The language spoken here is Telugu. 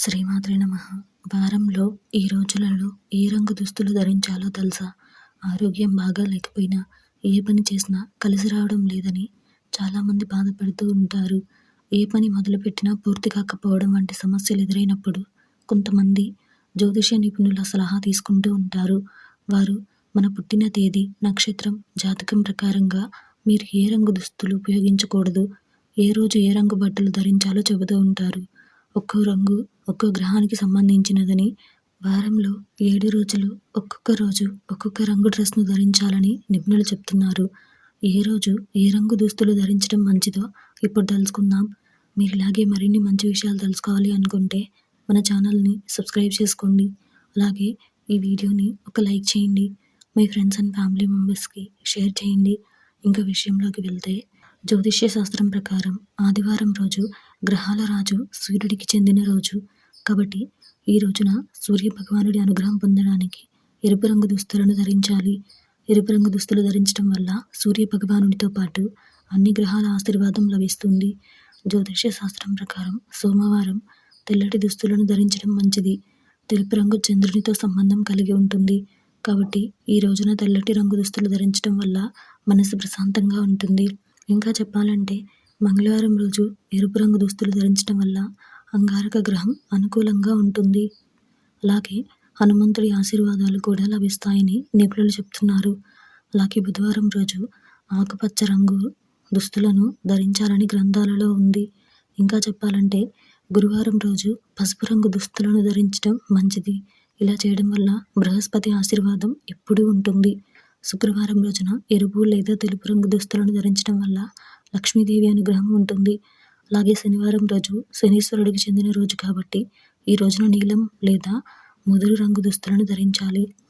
శ్రీమాత్రే నమ. వారంలో ఈ రోజులలో ఏ రంగు దుస్తులు ధరించాలో తెలుసా? ఆరోగ్యం బాగా లేకపోయినా ఏ పని చేసినా కలిసి రావడం లేదని చాలామంది బాధపడుతూ ఉంటారు. ఏ పని మొదలుపెట్టినా పూర్తి కాకపోవడం వంటి సమస్యలు ఎదురైనప్పుడు కొంతమంది జ్యోతిష నిపుణుల సలహా తీసుకుంటూ ఉంటారు. వారు మన పుట్టిన తేదీ నక్షత్రం జాతకం ప్రకారంగా మీరు ఏ రంగు దుస్తులు ఉపయోగించకూడదు ఏ రోజు ఏ రంగు బట్టలు ధరించాలో చెబుతూ ఉంటారు. ఒక్కో రంగు ఒక్కో గ్రహానికి సంబంధించినదని వారంలో ఏడు రోజులు ఒక్కొక్క రోజు ఒక్కొక్క రంగు డ్రెస్ను ధరించాలని నిపుణులు చెప్తున్నారు. ఏ రోజు ఏ రంగు దుస్తులు ధరించడం మంచిదో ఇప్పుడు తెలుసుకుందాం. మీరు ఇలాగే మరిన్ని మంచి విషయాలు తెలుసుకోవాలి అనుకుంటే మన ఛానల్ని సబ్స్క్రైబ్ చేసుకోండి. అలాగే ఈ వీడియోని ఒక లైక్ చేయండి. మీ ఫ్రెండ్స్ అండ్ ఫ్యామిలీ మెంబర్స్కి షేర్ చేయండి. ఇంకా విషయంలోకి వెళ్తే జ్యోతిష్య శాస్త్రం ప్రకారం ఆదివారం రోజు గ్రహాల రాజు సూర్యుడికి చెందిన రోజు. కాబట్టి ఈ రోజున సూర్య భగవానుడి అనుగ్రహం పొందడానికి ఎరుపు రంగు దుస్తులను ధరించాలి. ఎరుపు రంగు దుస్తులు ధరించడం వల్ల సూర్య భగవానుడితో పాటు అన్ని గ్రహాల ఆశీర్వాదం లభిస్తుంది. జ్యోతిష్య శాస్త్రం ప్రకారం సోమవారం తెల్లటి దుస్తులను ధరించడం మంచిది. తెలుపు రంగు చంద్రునితో సంబంధం కలిగి ఉంటుంది. కాబట్టి ఈ రోజున తెల్లటి రంగు దుస్తులు ధరించడం వల్ల మనసు ప్రశాంతంగా ఉంటుంది. ఇంకా చెప్పాలంటే మంగళవారం రోజు ఎరుపు రంగు దుస్తులు ధరించడం వల్ల అంగారక గ్రహం అనుకూలంగా ఉంటుంది. అలాగే హనుమంతుడి ఆశీర్వాదాలు కూడా లభిస్తాయని నిపుణులు చెప్తున్నారు. అలాగే బుధవారం రోజు ఆకుపచ్చ రంగు దుస్తులను ధరించాలని గ్రంథాలలో ఉంది. ఇంకా చెప్పాలంటే గురువారం రోజు పసుపు రంగు దుస్తులను ధరించడం మంచిది. ఇలా చేయడం వల్ల బృహస్పతి ఆశీర్వాదం ఎప్పుడూ ఉంటుంది. శుక్రవారం రోజున ఎరుపు లేదా తెలుపు రంగు దుస్తులను ధరించడం వల్ల లక్ష్మీదేవి అనుగ్రహం ఉంటుంది. అలాగే శనివారం రోజు శనీశ్వరుడికి చెందిన రోజు కాబట్టి ఈ రోజున నీలం లేదా ముదురు రంగు దుస్తులను ధరించాలి.